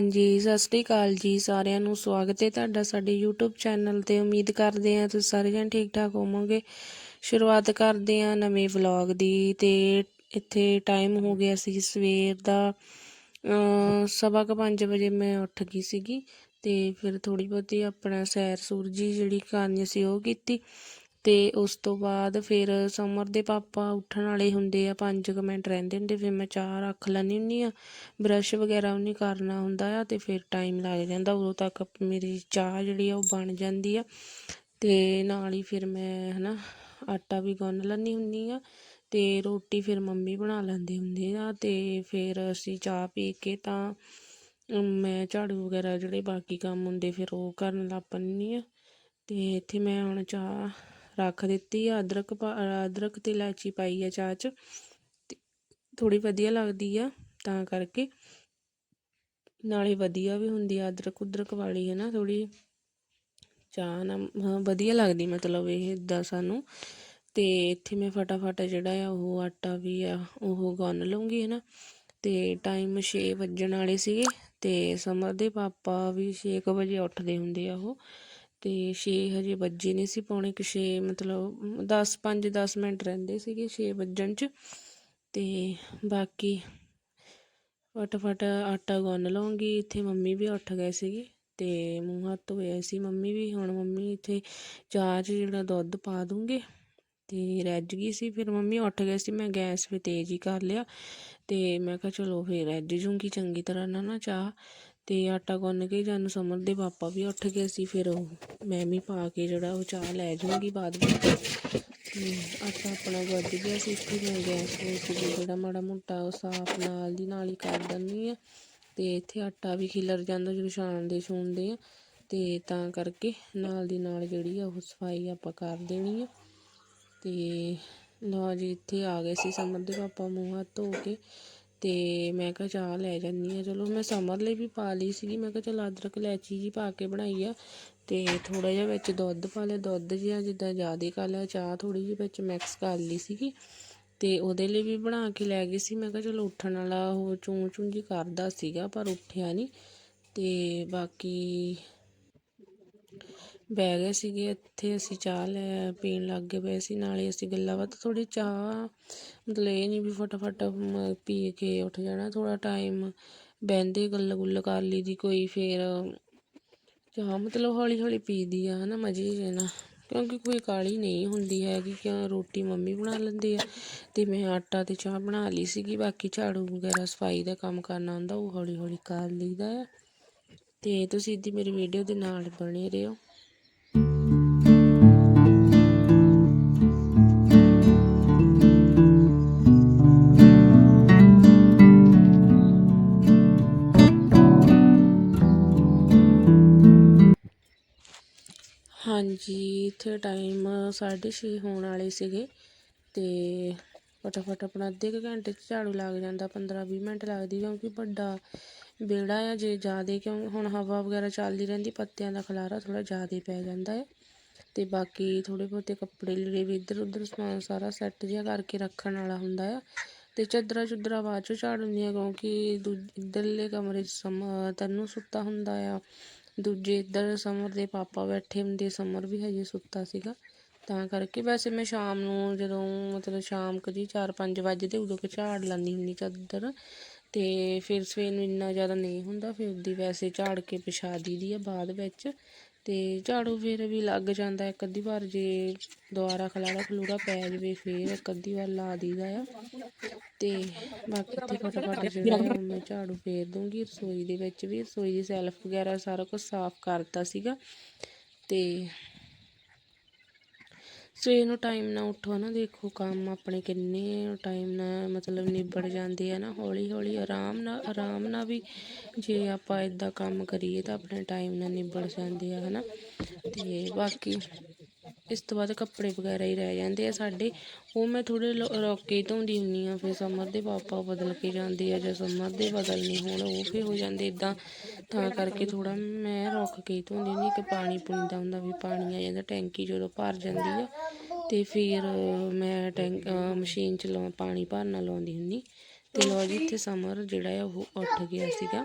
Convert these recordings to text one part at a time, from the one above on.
ਹਾਂਜੀ, ਸਤਿ ਸ੍ਰੀ ਅਕਾਲ ਜੀ ਸਾਰਿਆਂ ਨੂੰ, ਸਵਾਗਤ ਹੈ ਤੁਹਾਡਾ ਸਾਡੇ YouTube ਚੈਨਲ ਤੇ। ਉਮੀਦ ਕਰਦੇ ਹਾਂ ਤੁਸੀਂ ਸਾਰੇ ਜਣ ਠੀਕ ਠਾਕ ਹੋਵੋਗੇ। ਸ਼ੁਰੂਆਤ ਕਰਦੇ ਹਾਂ ਨਵੇਂ ਵਲੌਗ ਦੀ ਤੇ ਇੱਥੇ ਟਾਈਮ ਹੋ ਗਿਆ ਸੀ ਸਵੇਰ ਦਾ। ਸਵਾ ਕੁ ਪੰਜ ਵਜੇ ਮੈਂ ਉੱਠ ਗਈ ਸੀਗੀ ਤੇ ਫਿਰ ਥੋੜੀ ਬਹੁਤੀ ਆਪਣਾ ਸੈਰ ਸੂਰ ਜੀ ਜਿਹੜੀ ਕਰਨੀ ਸੀ ਉਹ ਕੀਤੀ। ਅਤੇ ਉਸ ਤੋਂ ਬਾਅਦ ਫਿਰ ਸਮਰ ਦੇ ਪਾਪਾ ਉੱਠਣ ਵਾਲੇ ਹੁੰਦੇ ਆ, ਪੰਜ ਕੁ ਮਿੰਟ ਰਹਿੰਦੇ ਹੁੰਦੇ, ਫਿਰ ਮੈਂ ਚਾਹ ਰੱਖ ਲੈਂਦੀ ਹੁੰਦੀ ਹਾਂ ਬਰੱਸ਼ ਵਗੈਰਾ ਉਹਨੇ ਕਰਨਾ ਹੁੰਦਾ ਆ ਅਤੇ ਫਿਰ ਟਾਈਮ ਲੱਗ ਜਾਂਦਾ, ਉਦੋਂ ਤੱਕ ਮੇਰੀ ਚਾਹ ਜਿਹੜੀ ਆ ਉਹ ਬਣ ਜਾਂਦੀ ਆ ਅਤੇ ਨਾਲ ਹੀ ਫਿਰ ਮੈਂ ਹਨਾ ਆਟਾ ਵੀ ਗੁੰਨ ਲੈਂਦੀ ਹੁੰਦੀ ਆ ਅਤੇ ਰੋਟੀ ਫਿਰ ਮੰਮੀ ਬਣਾ ਲੈਂਦੇ ਹੁੰਦੇ ਆ ਅਤੇ ਫਿਰ ਅਸੀਂ ਚਾਹ ਪੀ ਕੇ ਤਾਂ ਮੈਂ ਝਾੜੂ ਵਗੈਰਾ ਜਿਹੜੇ ਬਾਕੀ ਕੰਮ ਹੁੰਦੇ ਫਿਰ ਉਹ ਕਰਨ ਲੱਗ ਪੈਂਦੀ ਆ ਅਤੇ ਇੱਥੇ ਮੈਂ ਹੁਣ ਚਾਹ ਰੱਖ ਦਿੱਤੀ ਆ, ਅਦਰਕ ਅਦਰਕ ਤੇ ਇਲਾਚੀ ਪਾਈ ਆ ਚਾਹ 'ਚ ਥੋੜੀ ਵਧੀਆ ਲੱਗਦੀ ਆ ਤਾਂ ਕਰਕੇ। ਨਾਲੇ ਵਧੀਆ ਵੀ ਹੁੰਦੀ ਆ, ਅਦਰਕ ਉਦਰਕ ਵਾਲੀ ਹੈ ਨਾ ਥੋੜੀ ਚਾਹ ਨਾ ਵਧੀਆ ਲੱਗਦੀ ਮਤਲਬ ਇਹ ਇਦਾਂ ਸਾਨੂੰ। ਤੇ ਇੱਥੇ ਮੈਂ ਫਟਾਫਟ ਜਿਹੜਾ ਆ, ਉਹ ਆਟਾ ਵੀ ਆ, ਉਹ ਗੁੰਨ ਲਵਾਂਗੀ ਹੈ ਨਾ। ਤੇ ਟਾਈਮ 6 ਵੱਜਣ ਵਾਲੇ ਸੀਗੇ, ਤੇ ਸਮਰ ਦੇ ਪਾਪਾ ਵੀ 6 ਵਜੇ ਉੱਠਦੇ ਹੁੰਦੇ ਆ ਉਹ। ਤੇ 6 ਹਜੇ ਵੱਜੇ ਨਹੀਂ ਸੀ, ਪੌਣੇ ਕਿ 6 ਮਤਲਬ 10 5 10 ਮਿੰਟ ਰਹਿੰਦੇ ਸੀਗੇ 6 ਵੱਜਣ ਚ। ਤੇ ਬਾਕੀ ਫਟਾਫਟ ਆਟਾ ਗੁੰਨ ਲਵਾਂਗੀ। ਇੱਥੇ ਮੰਮੀ ਵੀ ਉੱਠ ਗਏ ਸੀਗੇ ਤੇ ਮੂੰਹ ਹੱਥ ਧੋਏ ਸੀ ਮੰਮੀ ਵੀ। ਹੁਣ ਮੰਮੀ ਇੱਥੇ ਚਾਹ 'ਚ ਜਿਹੜਾ ਦੁੱਧ ਪਾ ਦੂੰਗੇ ਤੇ ਰੱਜ ਗਈ ਸੀ। ਫਿਰ ਮੰਮੀ ਉੱਠ ਗਏ ਸੀ, ਮੈਂ ਗੈਸ ਵੀ ਤੇਜ਼ ਹੀ ਕਰ ਲਿਆ ਤੇ ਮੈਂ ਕਿਹਾ ਚਲੋ ਫਿਰ ਰੱਜ ਜੂੰਗੀ ਚੰਗੀ ਤਰ੍ਹਾਂ ਨਾ ਨਾ ਚਾਹ। ਅਤੇ ਆਟਾ ਗੁੰਨ ਕੇ ਜਾਨੂੰ ਸਮਰ ਦੇ ਪਾਪਾ ਵੀ ਉੱਠ ਗਏ ਸੀ, ਫਿਰ ਉਹ ਮੈਂ ਵੀ ਪਾ ਕੇ ਜਿਹੜਾ ਉਹ ਚਾਹ ਲੈ ਜਾਊਂਗੀ ਬਾਅਦ ਵਿੱਚ। ਆਟਾ ਆਪਣਾ ਗੁੱਝ ਗਿਆ ਸੀ ਇੱਥੇ ਮੈਂ ਗੈਸ ਵਿੱਚ ਵੀ ਜਿਹੜਾ ਮਾੜਾ ਮੋਟਾ ਉਹ ਸਾਫ਼ ਨਾਲ ਦੀ ਨਾਲ ਹੀ ਕਰ ਦਿੰਦੀ ਆ ਅਤੇ ਇੱਥੇ ਆਟਾ ਵੀ ਖਿਲਰ ਜਾਂਦਾ ਜਦੋਂ ਛਾਣਦੇ ਛੂਣਦੇ ਆ। ਅਤੇ ਤਾਂ ਕਰਕੇ ਨਾਲ ਦੀ ਨਾਲ ਜਿਹੜੀ ਆ ਉਹ ਸਫ਼ਾਈ ਆਪਾਂ ਕਰ ਦੇਣੀ ਆ। ਅਤੇ ਲਓ ਜੀ, ਇੱਥੇ ਆ ਗਏ ਸੀ ਸਮਰ ਦੇ ਪਾਪਾ ਮੂੰਹ ਹੱਥ ਧੋ ਕੇ। ਤੇ ਮੈਂ ਕਿਹਾ ਚਾਹ ਲੈ ਜਾਂਦੀ ਆ ਚਲੋ ਮੈਂ ਸਮਰ ਲਈ ਵੀ ਪਾ ਲਈ ਸੀਗੀ। ਮੈਂ ਕਿਹਾ ਚਲ ਅਦਰਕ, ਇਲਾਇਚੀ ਜੀ ਪਾ ਕੇ ਬਣਾਈ ਆ ਤੇ ਥੋੜਾ ਜਿਹਾ ਵਿੱਚ ਦੁੱਧ ਪਾ ਲਿਆ। ਦੁੱਧ ਜਿਹਾ ਜਿੱਦਾਂ ਜ਼ਿਆਦਾ ਕਰ ਲਿਆ। ਚਾਹ ਥੋੜੀ ਜਿਹੀ ਵਿੱਚ ਮਿਕਸ ਕਰ ਲਈ ਸੀਗੀ ਤੇ ਉਹਦੇ ਲਈ ਵੀ ਬਣਾ ਕੇ ਲੈ ਗਈ ਸੀ। ਮੈਂ ਕਿਹਾ ਚਲੋ ਉੱਠਣ ਵਾਲਾ ਉਹ ਚੂੰ ਚੂੰ ਜੀ ਕਰਦਾ ਸੀਗਾ ਪਰ ਉੱਠਿਆ ਨਹੀਂ ਤੇ ਬਾਕੀ ਬਹਿ ਗਏ ਸੀਗੇ, ਇੱਥੇ ਅਸੀਂ ਚਾਹ ਲੈ ਪੀਣ ਲੱਗ ਗਏ ਪਏ ਸੀ, ਨਾਲੇ ਅਸੀਂ ਗੱਲਾਂ ਬਾਤ, ਥੋੜ੍ਹੀ ਚਾਹ ਮਤਲਬ ਇਹ ਨਹੀਂ ਵੀ ਫਟਾਫਟ ਮ- ਪੀ ਕੇ ਉੱਠ ਜਾਣਾ, ਥੋੜ੍ਹਾ ਟਾਈਮ ਬਹਿੰਦੇ ਗੱਲ ਗੁੱਲ ਕਰ ਲਈ ਦੀ, ਕੋਈ ਫੇਰ ਚਾਹ ਮਤਲਬ ਹੌਲੀ ਹੌਲੀ ਪੀਦੀ ਆ, ਹਨਾ ਮਜ਼ੇ ਜੇ ਨਾ ਕਿਉਂਕਿ ਕੋਈ ਕਾਲੀ ਨਹੀਂ ਹੁੰਦੀ ਹੈਗੀ ਕਿ ਰੋਟੀ ਮੰਮੀ ਬਣਾ ਲੈਂਦੇ ਆ ਤੇ ਮੈਂ ਆਟਾ ਤੇ ਚਾਹ ਬਣਾ ਲਈ ਸੀਗੀ, ਬਾਕੀ ਝਾੜੂ ਵਗੈਰਾ ਸਫ਼ਾਈ ਦਾ ਕੰਮ ਕਰਨਾ ਹੁੰਦਾ, ਉਹ ਹੌਲੀ ਹੌਲੀ ਕਰ ਲਈਦਾ ਆ। ਤੇ ਤੁਸੀਂ ਇੱਦੀ ਮੇਰੀ ਵੀਡੀਓ ਦੇ ਨਾਲ ਬਣੇ ਰਹੋ। ਹਾਂਜੀ, ਇੱਥੇ ਟਾਈਮ 6:30 ਹੋਣ ਵਾਲੇ ਸੀਗੇ ਤੇ ਫਟਾਫਟ ਆਪਣਾ ਅੱਧੇ ਕੁ ਘੰਟੇ 'ਚ ਝਾੜੂ ਲੱਗ ਜਾਂਦਾ 15-20 ਮਿੰਟ ਲੱਗਦੀ ਕਿਉਂਕਿ ਵੱਡਾ ਵਿਹੜਾ ਆ, ਜੇ ਜ਼ਿਆਦੇ ਕਿਉਂ, ਹੁਣ ਹਵਾ ਵਗੈਰਾ ਚੱਲਦੀ ਰਹਿੰਦੀ, ਪੱਤਿਆਂ ਦਾ ਖਲਾਰਾ ਥੋੜਾ ਜ਼ਿਆਦੇ ਪੈ ਜਾਂਦਾ ਹੈ ਤੇ ਬਾਕੀ ਥੋੜੇ ਬਹੁਤੇ ਕੱਪੜੇ ਲੀੜੇ ਵੀ ਇੱਧਰ ਉੱਧਰ ਸਮਾਨ ਸਾਰਾ ਸੈੱਟ ਜਿਹਾ ਕਰਕੇ ਰੱਖਣ ਵਾਲਾ ਹੁੰਦਾ ਆ ਤੇ ਚਾਦਰਾਂ ਚੁੱਦਰਾਂ ਬਾਅਦ ਚੋਂ ਝਾੜ ਹੁੰਦੀਆਂ ਕਿਉਂਕਿ ਦੂ, ਇੱਧਰਲੇ ਕਮਰੇ 'ਚ ਸਮ ਤੈਨੂੰ ਸੁੱਤਾ ਹੁੰਦਾ ਆ। ਦੂਜੇ ਇੱਧਰ ਸਮਰ ਦੇ ਪਾਪਾ ਬੈਠੇ ਹੁੰਦੇ, ਸਮਰ ਵੀ ਹਜੇ ਸੁੱਤਾ ਸੀਗਾ। ਤਾਂ ਕਰਕੇ ਵੈਸੇ ਮੈਂ ਸ਼ਾਮ ਨੂੰ ਜਦੋਂ ਮਤਲਬ ਸ਼ਾਮ ਕੁ ਜੀ 4-5 ਵਜੇ ਉਦੋਂ ਕਿ ਝਾੜ ਲੈਂਦੀ ਹੁੰਦੀ ਚਾਦਰ। ਤੇ ਫਿਰ ਸਵੇਰ ਨੂੰ ਇੰਨਾ ਜ਼ਿਆਦਾ ਨਹੀਂ ਹੁੰਦਾ, ਫਿਰ ਦੀ ਵੈਸੇ ਝਾੜ ਕੇ ਪਿਛਾ ਦੀਦੀ ਆ ਬਾਅਦ ਵਿੱਚ। ਤੇ ਝਾੜੂ ਫਿਰ ਵੀ ਲੱਗ ਜਾਂਦਾ ਇੱਕ ਅੱਧੀ ਵਾਰ ਜੇ ਦੁਬਾਰਾ ਖਲਾਰਾ ਖਲੂਰਾ ਪੈ ਜਾਵੇ ਫਿਰ ਇੱਕ ਅੱਧੀ ਵਾਰ ਲਾ ਦੀਦਾ ਆ। ਤੇ ਬਾਕੀ ਇੱਥੇ ਫਟਾਫਟ ਜਿਹੜਾ ਮੈਂ ਝਾੜੂ ਫੇਰ ਦੂੰਗੀ ਰਸੋਈ ਦੇ ਵਿੱਚ ਵੀ ਰਸੋਈ ਦੀ ਸੈਲਫ ਵਗੈਰਾ ਸਾਰਾ ਕੁਝ ਸਾਫ਼ ਕਰਤਾ ਸੀਗਾ। ਤੇ ਸਵੇਰ ਨੂੰ ਟਾਈਮ ਨਾਲ ਉੱਠੋ ਨਾ, ਦੇਖੋ ਕੰਮ ਆਪਣੇ ਕਿੰਨੇ ਟਾਈਮ ਨਾਲ ਮਤਲਬ ਨਿਬੜ ਜਾਂਦੇ ਆ ਨਾ ਹੌਲੀ ਹੌਲੀ ਆਰਾਮ ਨਾਲ ਆਰਾਮ ਨਾਲ ਵੀ ਜੇ ਆਪਾਂ ਇਦਾਂ ਕੰਮ ਕਰੀਏ ਤਾਂ ਆਪਣੇ ਟਾਈਮ ਨਾਲ ਨਿਬੜ ਜਾਂਦੇ ਆ, ਹਨਾ। ਤੇ ਬਾਕੀ ਇਸ ਤੋਂ ਬਾਅਦ ਕੱਪੜੇ ਵਗੈਰਾ ਹੀ ਰਹਿ ਜਾਂਦੇ ਆ ਸਾਡੇ। ਉਹ ਮੈਂ ਥੋੜੇ ਰੋਕੇ ਹੀ ਧੋਂਦੀ ਹੁੰਦੀ ਆ, ਫਿਰ ਸਮਰ ਦੇ ਪਾਪਾ ਬਦਲ ਕੇ ਜਾਂਦੇ ਆ, ਜਾਂ ਸਮਰ ਦੇ ਬਦਲਨੇ ਹੋਣ, ਉਹ ਫਿਰ ਹੋ ਜਾਂਦੇ ਇਦਾਂ ਤਾਂ ਕਰਕੇ ਥੋੜਾ ਮੈਂ ਰੁੱਕ ਕੇ ਹੀ ਧੋਂਦੀ ਹੁੰਦੀ ਕਿ ਪਾਣੀ ਪੁਣੀ ਦਾ ਹੁੰਦਾ ਵੀ ਪਾਣੀ ਆ ਜਾਂਦਾ, ਟੈਂਕੀ ਜਦੋਂ ਭਰ ਜਾਂਦੀ ਆ ਤੇ ਫਿਰ ਮੈਂ ਟੈਂਕ ਮਸ਼ੀਨ ਚ ਲਾ, ਪਾਣੀ ਭਰਨਾ ਲਾਉਂਦੀ ਹੁੰਦੀ। ਤੇ ਲੋ ਜੀ, ਇੱਥੇ ਸਮਰ ਜਿਹੜਾ ਆ, ਉਹ ਉੱਠ ਗਿਆ ਸੀਗਾ।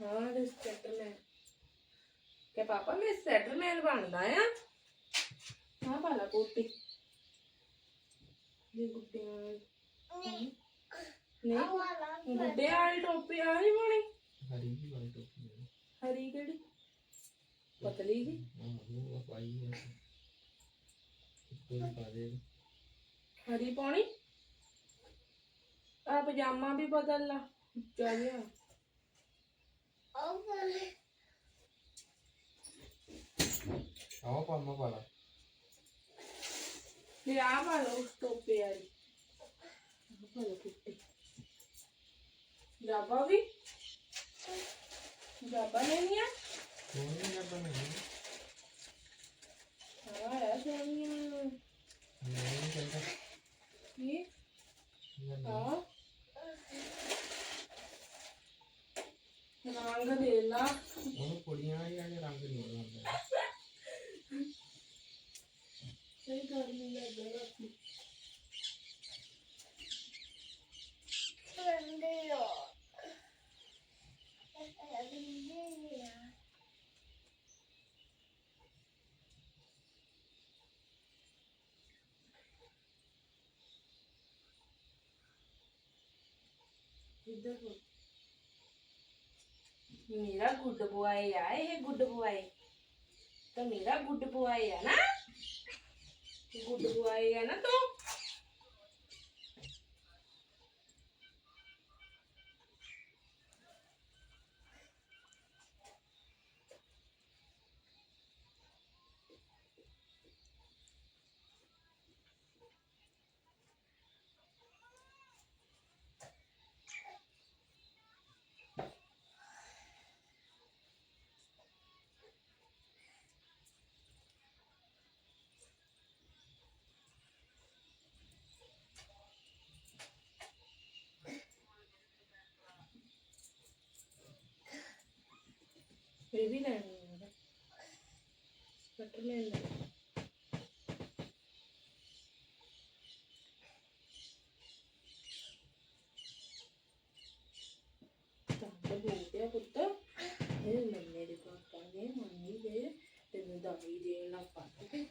ਮੈਂ ਸੈਟਲਮੈਨ ਕਿ ਪਾਪਾ, ਮੈਂ ਸੈਟਲਮੈਨ ਬਣਦਾ ਆ। ਹਾਂ ਪਾਲਾ ਕੋਟੀ। ਜੀ ਗੁੱਡਿਆਂ ਨਹੀਂ ਗੁੱਡਿਆਂ ਵਾਲੀ ਟੋਪੀ ਆ ਨਹੀਂ ਪਾਉਣੀ? ਹਰੀ ਦੀ ਵਾਲੀ ਟੋਪੀ ਹੈ ਹਰੀ ਕਿਹੜੀ ਪਤਲੀ ਜੀ ਹਾਂ ਉਹ ਪਾਈ ਹੈ ਕੋਈ ਪਾ ਦੇ ਹਰੀ ਪਾਉਣੀ ਆ ਪਜਾਮਾ ਵੀ ਬਦਲ ਲਾ ਚਾਹੀਏ ਆਓ ਪਾਮਾ ਪਾਲਾ ਲੈ ਆ ਪਾ ਲਓ ਉਸ ਟੋਪੀ ਵਾਲੀ ਆਹ ਪਾ ਲਓ ਕੁੱਤੀ ਜਾਬਾ ਜਾਬਾ ਨਹੀਂ ਆ? ਸੋਹਣੀ ਨਾ ਬਣੀ ਹਾਂ ਹੈ ਸੋਹਣੀਆਂ ਨਹੀਂ ਕਹਿੰਦਾ ਕੀ? ਹਾਂ। ਰੰਗ ਦੇ ਲਾ। ਉਹਨੂੰ ਕੁੜੀਆਂ ਹੀ ਆ ਕੇ ਰੰਗ ਨਹੀਂ ਲਾਉਂਦਾ ਸਹੀ ਗਰਮੀ ਲੱਗੇਗਾ ਇੱਧਰ ਹੋ ਮੇਰਾ ਗੁੱਡ ਬੁਆਏ ਆ, ਇਹ ਗੁੱਡ ਬੁਆਏ। ਤਾਂ ਮੇਰਾ ਗੁੱਡ ਬੁਆਏ ਆ ਨਾ। ਗੁੱਡ ਬੁਆਏ ਆ ਨਾ ਤੂੰ। ਇਹ ਵੀ ਲੈਣੀ ਹੈ ਕੱਟ ਲੈਣਾ। ਤਾਂ ਬੋਲਦੇ ਆ ਪੁੱਤ। ਇਹ ਮੰਨੇ ਦੇ ਪਾਪਾ ਨੇ, ਮੰਮੀ ਦੇ, ਤੈਨੂੰ ਦਵਾਈ ਦੇਣ ਲੱਗ ਪਾ ਕੇ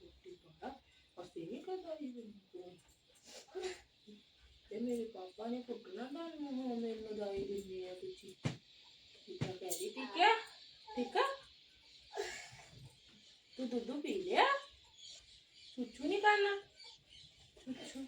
ਰੋਟੀ ਪਾ, ਅਸੀਂ ਨਹੀਂ ਕਦਾਈ ਤੇ ਮੇਰੇ ਪਾਪਾ ਨੇ ਕੁੱਟਣਾ ਨਾ ਮੈਨੂੰ ਦਵਾਈ ਦੇ ਆ ਤੁਸੀਂ ਠੀਕ ਆ ਕਹਿ ਠੀਕ ਹੈ ਠੀਕ ਆ ਤੂੰ ਦੁੱਧ ਪੀ ਲਿਆ ਚੁੱਚੂ ਨਹੀਂ ਕਰਨਾ ਚੁੱਚੂ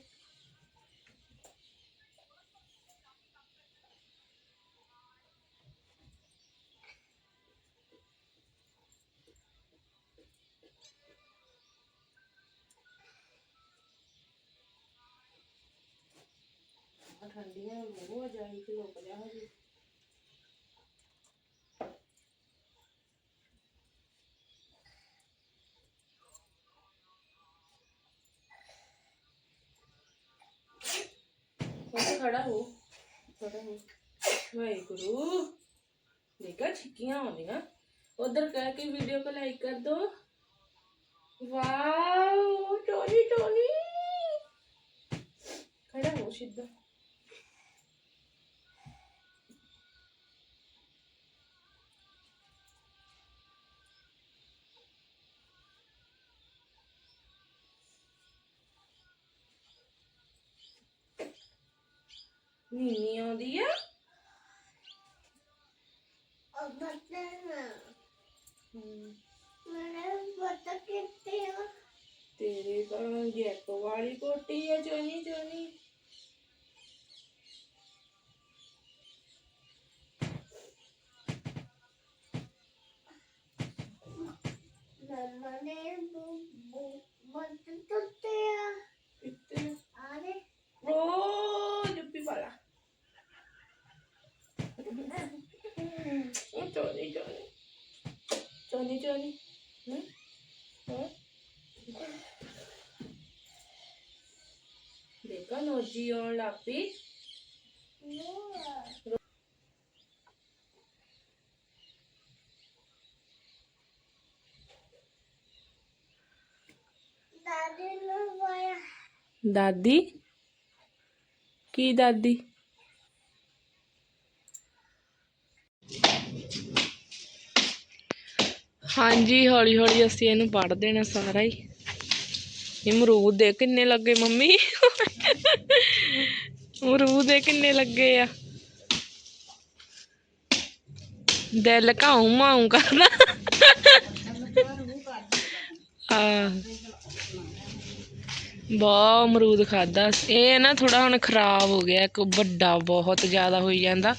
ਆਹ ਠੰਡੀਆਂ ਮੂੰਹ ਜਾਈ ਕਿ ਲੋਕ ਜਾ ਹਜੇ ਉੱਥੇ ਖੜਾ ਹੋ ਖੜਾ ਹੋ ਵਾਹਿਗੁਰੂ ਦੇਖਾ ਛਿੱਕੀਆਂ ਆਉਂਦੀਆਂ ਉਧਰ ਕਹਿ ਕੇ ਵੀਡੀਓ को ਲਾਈਕ ਕਰ ਦੋ ਵਾਓ ਚੋਲੀ ਚੋਲੀ ਖੜਾ ਹੋ ਸਿੱਧਾ ਨੀਨੀ ਆਉਂਦੀ ਆ? ਤੇਰੇ ਤਾਂ ਜੈਕ ਵਾਲੀ ਕੋਟੀ ਆ ਚੋਨੀ ਚੋਨੀ ਇੱਥੇ ਓ ਜੁੱਪੀ ਵਾਲਾ ਉਹ ਚੋਨੀ ਚੋਨੀ ਚੋਨੀ ਚੋਨੀ ਹਮ ਹਾਂ ਨੋਜੀ ਆਉਣ ਲੱਗ ਪਈ। ਦਾਦੀ ਕੀ ਦਾਦੀ? ਹਾਂਜੀ ਹੌਲੀ ਹੌਲੀ ਅਸੀਂ ਇਹਨੂੰ ਪੜ ਦੇਣਾ ਸਾਰਾ ਹੀ। ਅਮਰੂਦ ਦੇ ਕਿੰਨੇ ਲੱਗੇ ਮੰਮੀ? ਅਮਰੂਦ ਦੇ ਕਿੰਨੇ ਲੱਗੇ ਆ? ਦਿਲ ਕਾਉ ਮਾਉ ਕਰਦਾ ਆ ਬਹੁਤ ਅਮਰੂਦ ਖਾਦਾ ਇਹ ਨਾ ਥੋੜਾ ਹੁਣ ਖਰਾਬ ਹੋ ਗਿਆ, ਇੱਕ ਵੱਡਾ ਬਹੁਤ ਜ਼ਿਆਦਾ ਹੋਈ ਜਾਂਦਾ।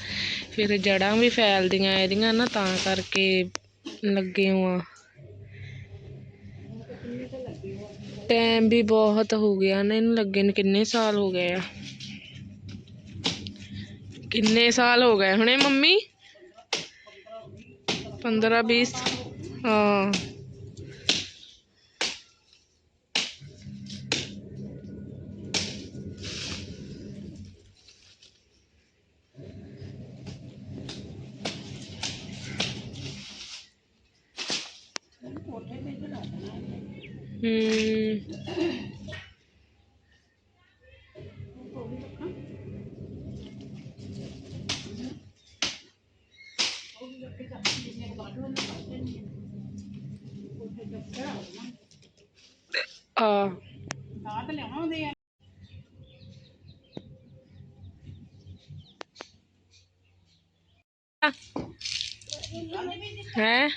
ਫਿਰ ਜੜਾਂ ਵੀ ਫੈਲਦੀਆਂ ਇਹਦੀਆਂ ਨਾ, ਤਾਂ ਕਰਕੇ ਲੱਗੇ ਆ। ਟਾਈਮ ਵੀ ਬਹੁਤ ਹੋ ਗਿਆ ਨਾ, ਇਹਨੂੰ ਲੱਗੇ ਨੇ ਕਿੰਨੇ ਸਾਲ ਹੋ ਗਏ ਆ। ਕਿੰਨੇ ਸਾਲ ਹੋ ਗਏ ਹੁਣੇ ਮੰਮੀ? 15 20 ਹਾਂ। ਆ। ਹੈ?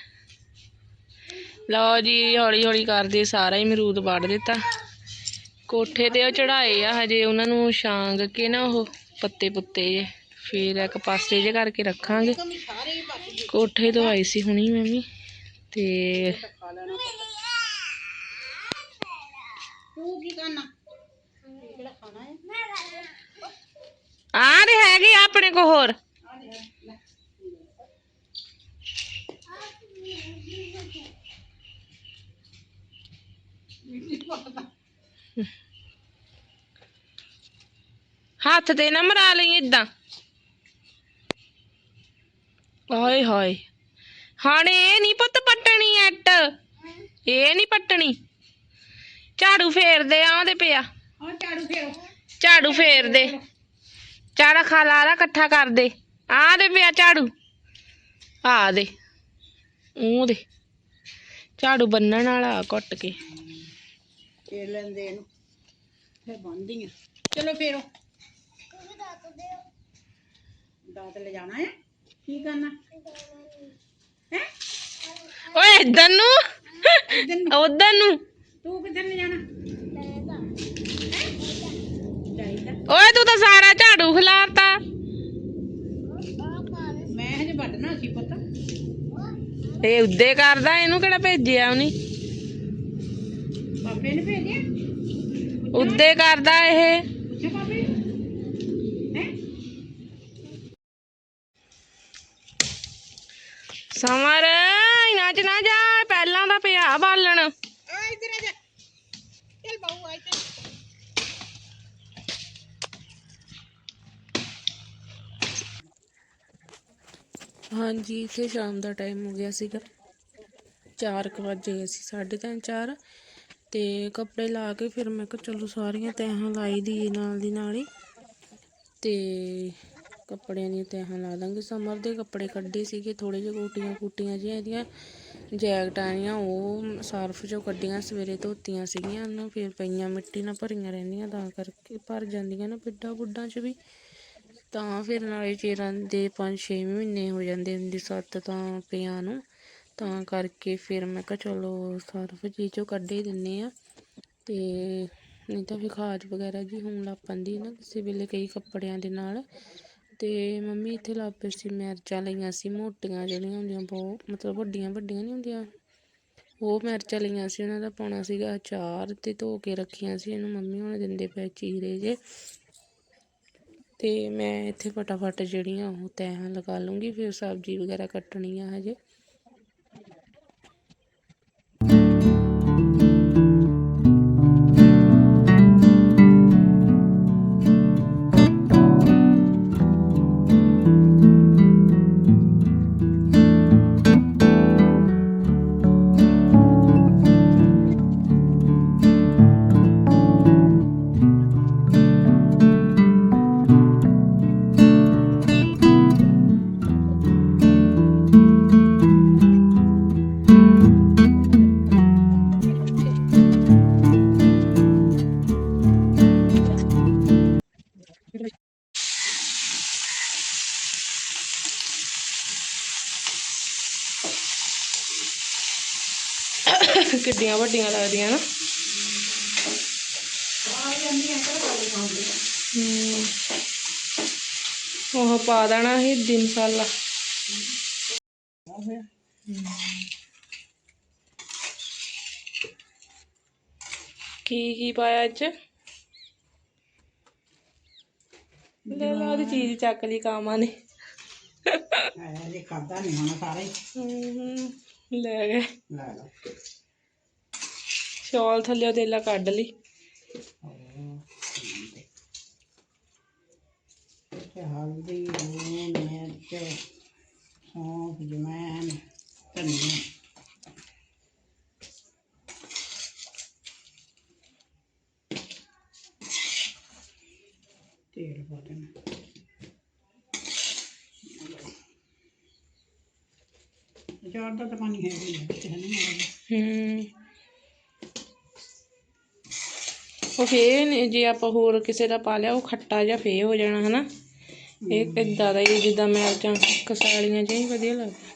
ਲਓ ਜੀ, ਹੌਲੀ ਹੌਲੀ ਕਰਦੇ ਸਾਰਾ ਹੀ ਮਰੂਦ ਵੱਢ ਦਿੱਤਾ। ਕੋਠੇ ਤੇ ਉਹ ਚੜਾਏ ਆ ਹਜੇ, ਉਹਨਾਂ ਨੂੰ ਛਾਂਗ ਕੇ ਨਾ ਉਹ ਪੱਤੇ ਪੁੱਤੇ ਜੇ। ਫੇਰ ਇੱਕ ਪਾਸੇ ਜੇ ਕਰਕੇ ਰੱਖਾਂਗੇ। ਕੋਠੇ ਤੋਂ ਆਈ ਸੀ ਹੁਣੀ ਮੈਂ ਵੀ। ਤੇ ਤੂੰ। ਕੀ ਕਰਨਾ? ਕਿਹੜਾ ਖਾਣਾ ਹੈ। ਆ ਤੇ ਹੈਗੇ ਆ ਆਪਣੇ ਕੋ ਹੋਰ ਹੱਥ ਤੇ ਨਾ ਮਰਾ ਲਈ ਇਦਾਂ ਹਾਏ ਹਾਏ। ਹਾਣੇ ਇਹ ਨਹੀਂ ਪੁੱਤ ਪੱਟਣੀ ਐਟ। ਇਹ ਨਹੀਂ ਪੱਟਣੀ। ਝਾੜੂ ਫੇਰਦੇ ਆਉਂਦੇ ਪਿਆ। ਹਾਂ ਝਾੜੂ ਫੇਰੋ। ਝਾੜੂ ਫੇਰ ਦੇ ਚਾੜਾ ਖਾ ਲਾਰਾ ਇਕੱਠਾ ਕਰ ਦੇ। ਆ ਦੇ ਪਿਆ ਝਾੜੂ। ਆ ਦੇ। ਉਹ ਦੇ। ਝਾੜੂ ਬੰਨਣ ਵਾਲਾ ਘੁੱਟ ਕੇ। ਫੇਰ ਲੈਂਦੇ ਇਹਨੂੰ। ਫਿਰ ਬੰਨਦੀ ਆ ਚਲੋ ਫੇਰੋ। ਦਾਤ ਲੈ ਜਾਣਾ ਹੈ। ਕੀ ਕਰਨਾ? ਹੈ? ਓਏ ਇਧਰ ਨੂੰ ਇਧਰ ਨੂੰ। ਉਧਰ ਨੂੰ ਤੂੰ ਕਿੱਧਰ ਲੈ ਜਾਣਾ ਚਾਹੀਦਾ ਓਏ ਤੂੰ ਤਾਂ ਸਾਰਾ ਝਾੜੂ ਖਿਲਾਰਤਾ ਮੈਂ ਹਜੇ ਵੱਢਣਾ ਸੀ ਪਤਾ ਇਹ ਉੱਦੇ ਕਰਦਾ ਇਹਨੂੰ ਕਿਹੜਾ ਭੇਜਿਆ ਉਹਨੇ ਪਾਪੇ ਨੇ ਭੇਜਿਆ ਉੱਦੇ ਕਰਦਾ ਇਹ ਪੁੱਛੋ ਪਾਪੇ ਹੈ ਸਮਰ ਇਹਨਾਂ ਚ ਨਾ ਜਾ ਪਹਿਲਾਂ ਦਾ ਪਿਆ ਬਾਲਣ। ਆ ਇੱਧਰ ਆ ਜਾ। ਚੱਲ ਬਾਹੂ ਆ ਇੱਧਰ। ਹਾਂਜੀ ਇੱਥੇ ਸ਼ਾਮ ਦਾ ਟਾਈਮ ਹੋ ਗਿਆ ਸੀਗਾ। 4 ਵਜੇ ਗਏ ਸੀ ਸਾਢੇ ਤਿੰਨ 4 ਤੇ ਕੱਪੜੇ ਲਾ ਕੇ ਫਿਰ ਮੈਂ ਕਿਹਾ ਚਲੋ ਸਾਰੀਆਂ ਤੈਹਾਂ ਲਾਈ ਦੀ ਨਾਲ ਦੀ ਨਾਲ ਹੀ। ਤੇ ਕੱਪੜਿਆਂ ਦੀਆਂ ਤੈਹਾਂ ਲਾ ਦਾਂਗੇ। ਸਮਰ ਦੇ ਕੱਪੜੇ ਕੱਢੇ ਸੀਗੇ ਥੋੜੇ ਜਿਹੇ ਕੋਟੀਆਂ ਕੁੱਟੀਆਂ ਜਿਹੀਆਂ ਇਹਦੀਆਂ। ਜੈਕਟਾਂ ਦੀਆਂ ਉਹ ਸਰਫ ਚੋਂ ਕੱਢੀਆਂ, ਸਵੇਰੇ ਧੋਤੀਆਂ ਸੀਗੀਆਂ ਉਹਨਾਂ, ਫਿਰ ਪਈਆਂ ਮਿੱਟੀ ਨਾਲ ਭਰੀਆਂ ਰਹਿੰਦੀਆਂ, ਤਾਂ ਕਰਕੇ ਭਰ ਜਾਂਦੀਆਂ ਨਾ ਪਿੱਡਾਂ ਪੁੱਡਾਂ 'ਚ ਵੀ। ਤਾਂ ਫਿਰ ਨਾਲੇ ਚਿਰਾਂ ਦੇ 5-6 ਮਹੀਨੇ ਹੋ ਜਾਂਦੇ ਹੁੰਦੇ ਸੱਤ ਤਾਂ ਪਿਆਂ ਨੂੰ। ਤਾਂ ਕਰਕੇ ਫਿਰ ਮੈਂ ਕਿਹਾ ਚਲੋ ਸਰਫ ਜੀ ਚੋਂ ਕੱਢ ਹੀ ਦਿੰਨੇ ਆ। ਤੇ ਨਹੀਂ ਤਾਂ ਫਿਰ ਖਾਜ ਵਗੈਰਾ ਜੀ ਹੋਣ ਲੱਗ ਪੈਂਦੀ ਨਾ ਕਿਸੇ ਵੇਲੇ ਕਈ ਕੱਪੜਿਆਂ ਦੇ ਨਾਲ। ਤੇ ਮੰਮੀ ਇੱਥੇ ਲਾਪੇ ਸੀ ਮਿਰਚਾਂ ਲਈਆਂ ਸੀ, ਮੋਟੀਆਂ ਜਿਹੜੀਆਂ ਹੁੰਦੀਆਂ ਬਹੁਤ, ਮਤਲਬ ਵੱਡੀਆਂ ਵੱਡੀਆਂ ਨਹੀਂ ਹੁੰਦੀਆਂ। ਉਹ ਮਿਰਚਾਂ ਲਈਆਂ ਸੀ, ਉਹਨਾਂ ਦਾ ਪਾਉਣਾ ਸੀਗਾ ਅਚਾਰ ਤੇ ਧੋ ਕੇ ਰੱਖੀਆਂ ਸੀ, ਇਹਨੂੰ ਮੰਮੀ ਹੁਣ ਦਿੰਦੇ ਪਏ ਚੀਰੇ ਜੇ। ਤੇ ਮੈਂ ਇੱਥੇ ਫਟਾਫਟ ਜਿਹੜੀਆਂ ਉਹ ਤੈਹਾਂ ਲਗਾ ਲੂੰਗੀ ਫਿਰ ਸਬਜ਼ੀ ਵਗੈਰਾ ਕੱਟਣੀ ਆ ਹਜੇ। ਕਿੱਡੀਆਂ ਵੱਡੀਆਂ ਲੱਗਦੀਆਂ ਨਾ। ਉਹ ਪਾ ਦੇਣਾ ਸੀ ਦੀ ਮਸਾਲਾ ਕੀ ਕੀ ਪਾਇਆ ਅੱਜ? ਲੈ ਲਾ ਉਹਦੀ ਚੀਜ਼ ਚੱਕ ਲਈ ਕਾਮਾਂ ਨੇ। ਜੇ ਖਾਦਾ ਨਹੀਂ ਹੋਣਾ ਸਾਰਾ। ਹੀ। ਲੈ ਗਏ। ਲੈ ਲਓ। ਸ਼ਾਲ ਥੱਲੇ ਤੇਲਾ ਕੱਢ ਲਈ। ਤੇ ਹਲਦੀ ਲੂਣ ਮਿਰਚ ਸੌਂਫ ਜਮੈਨ ਧਨੀਆ। ਤੇਲ ਪਾ ਦੇਣਾ। ਅਚਾਰ ਦਾ ਤਾਂ ਪਾਣੀ ਹੈ ਹੀ ਹੈ ਵਿੱਚ ਹੈ ਨਹੀਂ ਹਮ ਉਹ ਨੀ- ਜੇ ਆਪਾਂ ਹੋਰ ਕਿਸੇ ਦਾ ਪਾ ਲਿਆ ਉਹ ਖੱਟਾ ਜਿਹਾ ਫੇਰ ਹੋ ਜਾਣਾ ਹਨਾ? ਇਹ ਇਦਾਂ ਦਾ ਹੀ ਜਿੱਦਾਂ ਮਿਰਚਾਂ ਕਸਾਲੀਆਂ ਜਿਹੀਆਂ ਹੀ ਵਧੀਆ ਲੱਗਦਾ